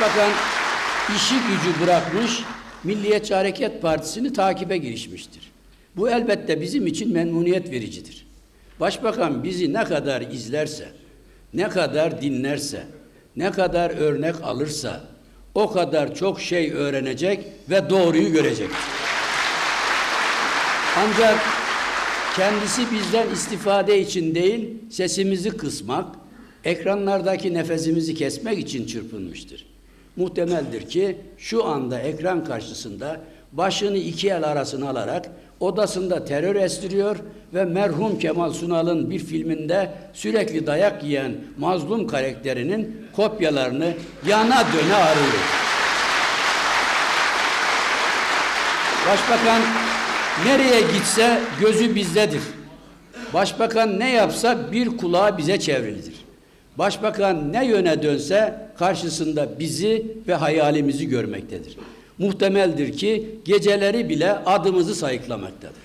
Başbakan işi gücü bırakmış, Milliyetçi Hareket Partisi'ni takibe girişmiştir. Bu elbette bizim için memnuniyet vericidir. Başbakan bizi ne kadar izlerse, ne kadar dinlerse, ne kadar örnek alırsa o kadar çok şey öğrenecek ve doğruyu görecektir. Ancak kendisi bizden istifade için değil, sesimizi kısmak, ekranlardaki nefesimizi kesmek için çırpınmıştır. Muhtemeldir ki şu anda ekran karşısında başını iki el arasına alarak odasında terör estiriyor ve merhum Kemal Sunal'ın bir filminde sürekli dayak yiyen mazlum karakterinin kopyalarını yana döne arıyor. Başbakan nereye gitse gözü bizdedir. Başbakan ne yapsa bir kulağı bize çevrilidir. Başbakan ne yöne dönse karşısında bizi ve hayalimizi görmektedir. Muhtemeldir ki geceleri bile adımızı sayıklamaktadır.